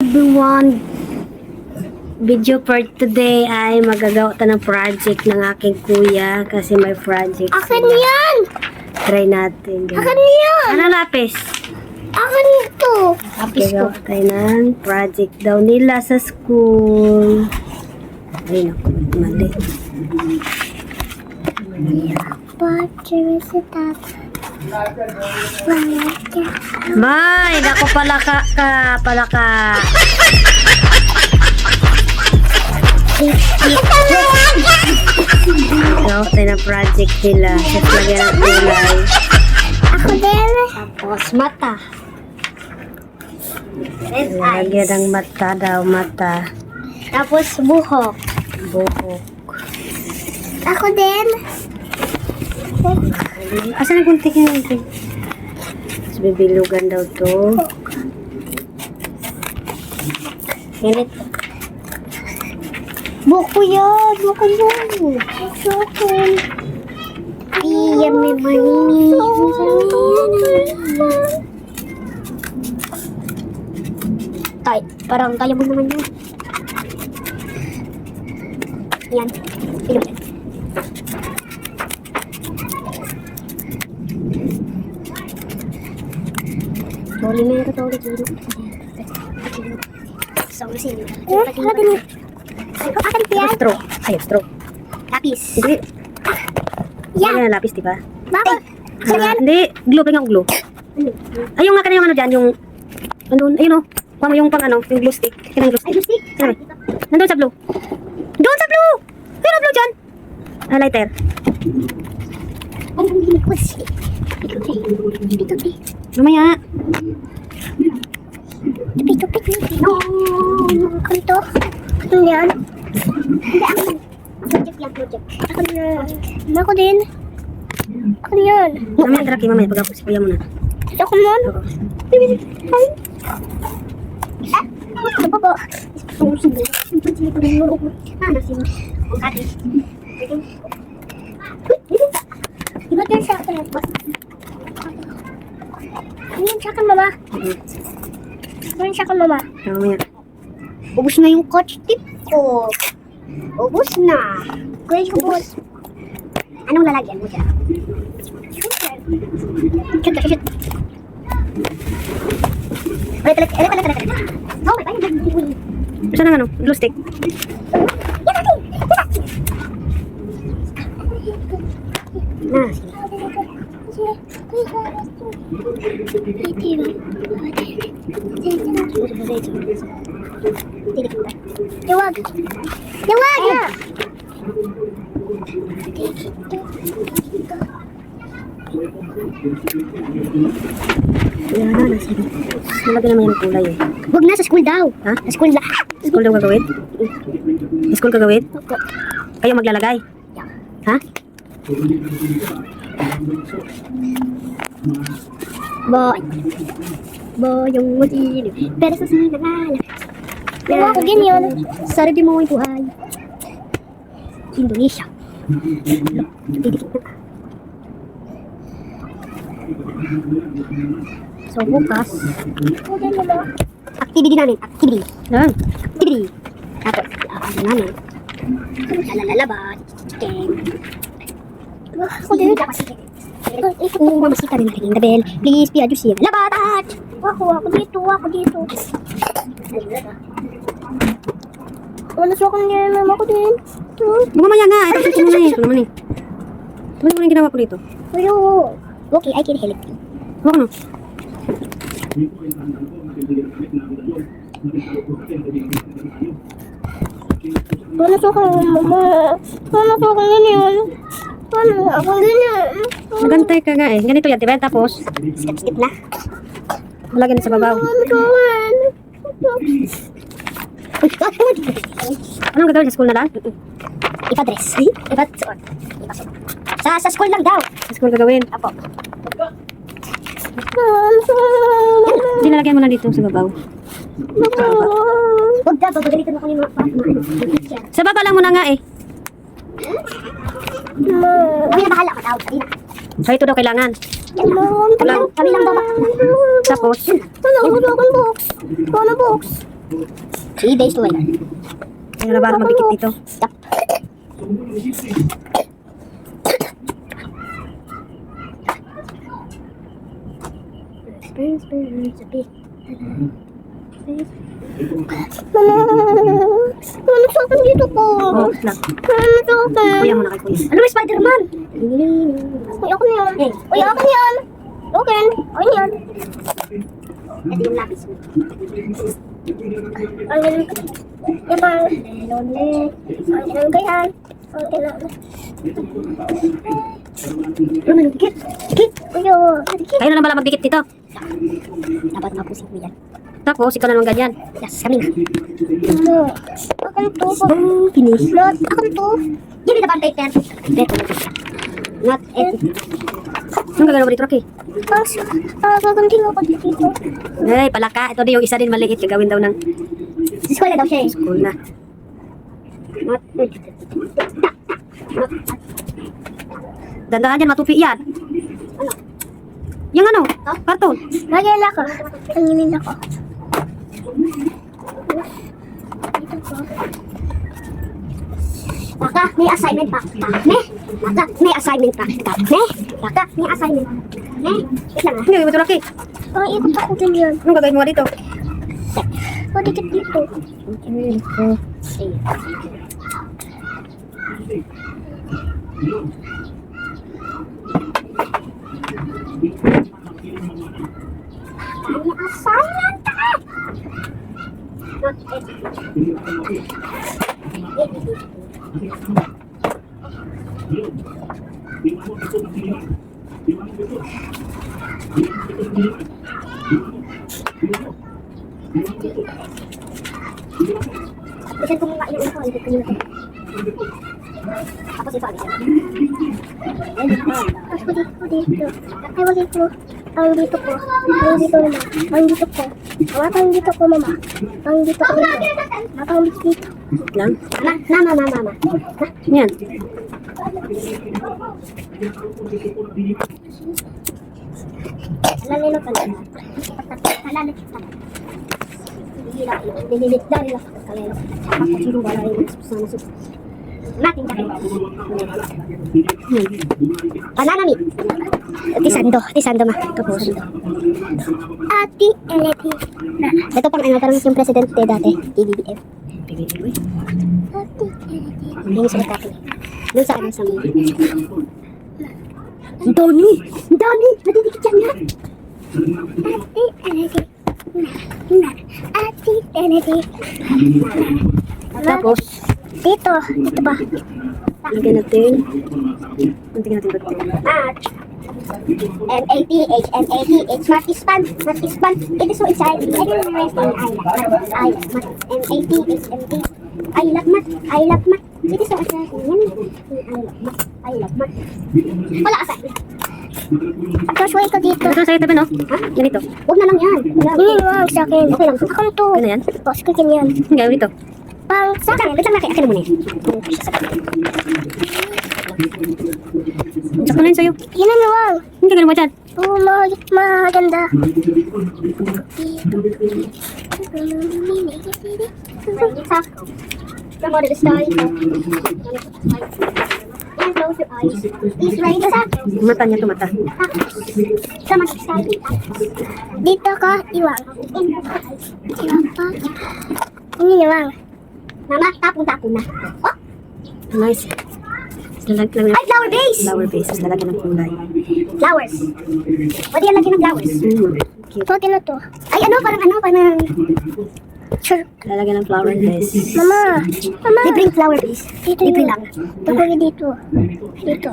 everyone! Video for today ay magagawa ta ng project ng aking kuya kasi may project. Akin sila. yan! Try natin. Akin Ganun. yan! Ano lapis? Akin ito! Lapis ko. Tayo ng project daw nila sa school. Ay, naku, mali. Picture si tata. May, naku pala ka, ka pala ka. Gagawa tayo ng project nila. Tapos lagyan ng kulay. Ako din. Tapos mata. Lagyan ng mata daw, mata. Tapos buhok. Buhok. Ako din. Asan ang kunti ka natin? Tapos bibilugan daw to. Ganit. Buko yan. Buko yan. Buko yan. Iya, may mani. Tay, parang kaya mo naman yan. Yan. Ilog. Meron daw ulit. So, sino? Eh, ako din. Akin ko yan. Straw. Ay, straw. Lapis. Hindi. Yan. Yan ang lapis, di ba? Bakit? Saan Ah, yan? hindi. Glue. Pengang glue. Ay, yung nga kanina yung ano dyan, yung... Andun, ayun o. Kuha mo yung pang ano, yung glue stick. Yan ang glue Ay, stick. gusti. Ano? Nandun sa blue. Doon sa blue! Ayun ang blue dyan. Ah, lighter. Ay, ang hilig ko si. Ito, ito, ito. Mamaya. Tupi, tupi, tupi. No, kanto. Ano yan? Hindi, ako. Project yan, project. Ako na. Ako din. Ako yan. Mamaya, Draki, mamaya. Pag-apos si kuya mo na. Ako. Oo. Ay. Ah, ano? Ano? Ano Bo? Ate. Iba din sa akin. Yung sa akin, mama? Yung sa akin, mama? Mamaya. Ubus na yung coach tip ko. Ubus na. Kuya, ubus. Anong lalagyan mo dyan? Shoot, shoot, shoot. Ulit, ulit, ulit, ulit, ulit. Oh, may bayan. Saan ang ano? Glue stick. Yan natin. Yan natin. Ah, sige. Liwag. Liwag! Yan na, sige. Nalagyan naman yung kulay eh. Huwag na sa school daw. Ha? Sa school na. School daw gagawin? School gagawin? Opo. Kayo maglalagay? Ha? Boy. Boy, yung matili. Pero sa sinangalan. Pero ako ganyan. Sarap din mo yung buhay. Indonesia. So, bukas. Activity namin. Activity. Yan. Activity. Tapos, ano namin. Lalalaba. Chicken. Ako din. Oo, mamasita rin natin. The bell. Please, be adjusted. Labatat! Ako, ako dito, ako dito. Ano sa akin yan, mama ko din. Hmm? Mamaya nga. Ito, ito muna eh. Ito naman eh. Ito yung ginawa ko dito. Pero, okay, I can help you. Huwag ano? Ano sa akin, mama? Ano sa akin ganyan? Ano, ako ganyan. Nagantay ka nga eh. Ganito yan, diba? Tapos, Skip, skip na. malagyan na sa babaw. Ano? Anong gagawin sa school na lang? Ipa-dress. Ipa-suot. Ipasok. Sa, sa school lang daw. Sa school gagawin. Apo. Hindi nalagyan mo na dito sa babaw. Huwag daw, babagalitan ako yung mga. Sa baba lang muna nga eh. Kami na bahala daw. Sabi na. So, ito daw kailangan. Mo. Kami lang. Kami lang daw. Tapos, Ano? Ano? Ano? Box. Ano box? Three days later. Ano na ba magdikit dito? Stop. Mama! Ano sa akin dito ko? Oh, lang. Ano sa akin? Kuya mo na kay kuya. Ano ba Spider-Man? Uy, ako na yan. Uy, ako na yan. Okay, ako na yan. Ito yung lapis mo. Ang ko. Diba? Ang galing ko yan. Ang galing Ano man, dikit. Dikit. Uy, oh. Dikit. Kayo na lang pala magdikit dito. Dapat mapusin ko yan. Tapos, ikaw na naman ganyan. Yes, kami na. Ano? Ako na to. Finish. Not. Ako na to. Give me the band paper. Beto. Not it. Anong gagawin mo dito, Rocky? Ah, ah, gaganting ako dito. Ay, palaka. Ito din yung isa din maliit. Gagawin daw ng Sa eskwela daw siya eh. school na. Not it. Dandahan yan, matupi yan. Yung ano? Karton. Lagyan ako. Tanginin ako. Baka may assignment pa. Ne? Baka may assignment pa. Ne? Baka may assignment pa. Ne? Wait lang ah. Mo dito, Rocky? Ang ikot ako din yun. Anong gagawin mo dito? O, dikit dito. May assignment pa. Kasi mga yung ako, hindi ko yun. Tapos ito? Tapos dito, dito. Ay, wag dito. Ang dito ko. Ang dito naman. Ang dito ko. Ang ang dito ko, mama. Ang dito ko dito. Ang dito dito. Lang. Mama, mama, mama, mama. Yan. Alam nila pala. Alala kita. Hila, nililit na nila sa kalelo. Kapag sino wala rin sana sa Natin ka Banana meat. Tisando, tisando ma. Tapos. Ati Eleti. Ito pang ano, parang yung presidente dati, PBBM. Ati Eleti. Yung sa dati. Doon sa ano sa mga. Ang dami! Ang dami! Madidikit yan yan! Ate Eleti. Ate Eleti. Tapos, Dito. Dito ba? lagyan natin. Kunting natin ba't At M-A-T-H, M-A-T-H, Mat Ispan, Mat Ispan, it is so exciting. I didn't memorize the island, Mat, island, Mat, M-A-T-H, M-A, I love Mat, I love Mat, it is so. Yan, I love Mat, I love Mat. Wala ka. Josh, wait ka dito. Ito sa'yo tabi, no? Ganito. Huwag na lang yan. Hindi lang sa akin. Okay lang. Ako na to. Ano yan? Boss ko yan. Ang gagawin dito. Pang sa akin. Wait lang laki. Akin na muna yan. Sakto na yun sa'yo. Yun na naman. Ang gagawin mo dyan. Oo, ma maganda. From what it started. And close your eyes. Please raise sa Mata niya tumata. From what it started. Dito ka, iwang. Iwang pa. Ano iwang? Mama, tapong-tapong na. Oh, Nice. Lalag lang ay, flower base! flower base. Tapos lalagyan ng kulay. Flowers. Pwede yan lagyan ng flowers. Mm. Cute. Pwede na to. Ay, ano, parang ano, parang... Sure. Lalagyan ng flower base. Mama, mama. Libreng flower base. Dito Libre lang. Tungkol dito. Dito.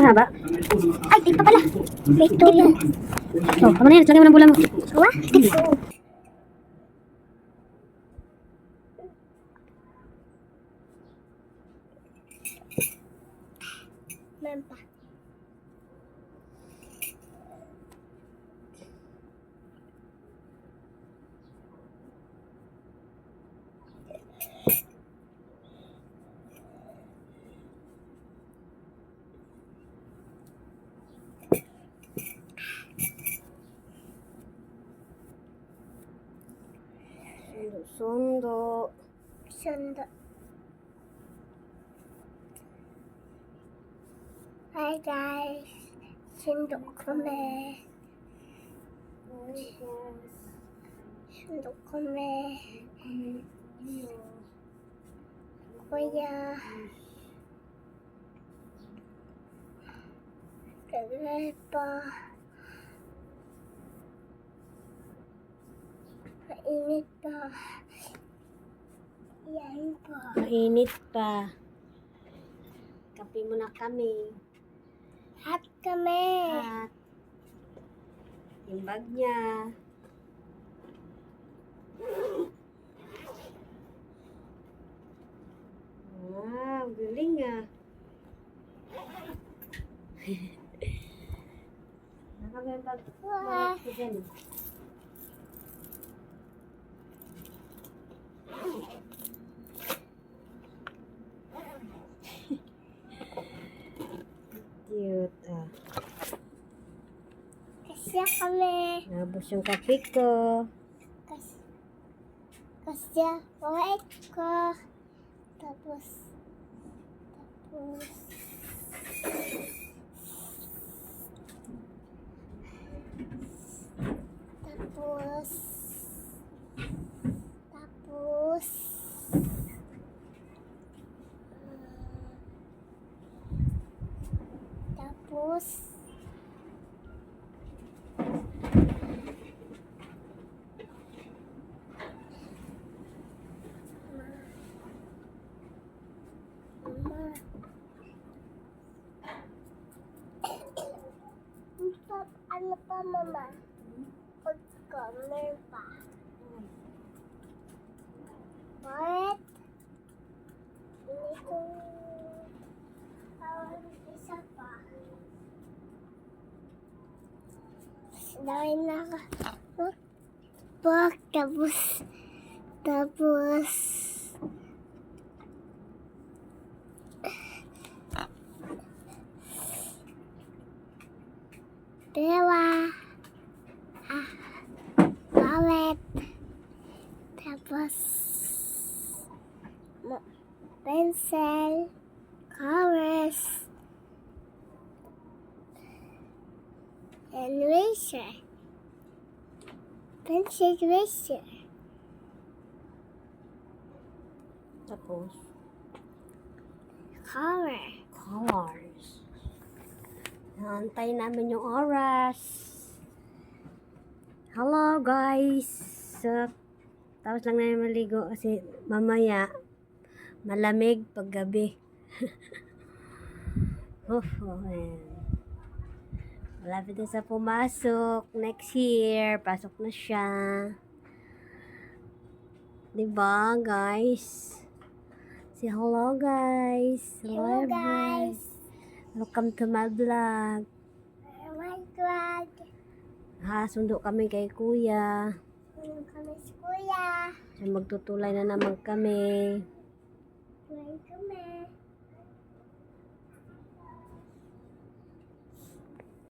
Mahaba. Ay, dito pala. Dito yan. Oh, tama na yan. Lagyan mo ng bulan mo. What? Dito. Sundo-sundo. Sundo. Hi guys. Sundo kami. Sundo kami. Kuya. Kagay pa. Mainit pa. Mainit pa. Kape muna kami. Hat kami. At yung bag niya. Wow, galing ah. Nakami ang bag. Wow. Cute ah. Kasya kami. Nabos yung kape ko. Kas kasya wait ko. Tapos tapos tapos tapos mama? Pagka, meron pa. What? Ito, tawag isa pa. Dahil oh, pag, tapos, tapos, Dewa. Ah. Wallet. Mo- Pencil. Colors. And eraser. Pencil eraser. Tapos, Color. colors. Naantay namin yung oras. Hello guys! So, tapos lang namin maligo kasi mamaya malamig pag gabi. oh, ayan. Malapit na sa pumasok. Next year, pasok na siya. Diba, guys? Say hello, guys. Hello, everyone. guys. Welcome to my vlog. My God. Ha, sundo kami kay kuya. Ano kami si Kuya. So, magtutulay na naman kami. Kuya kami.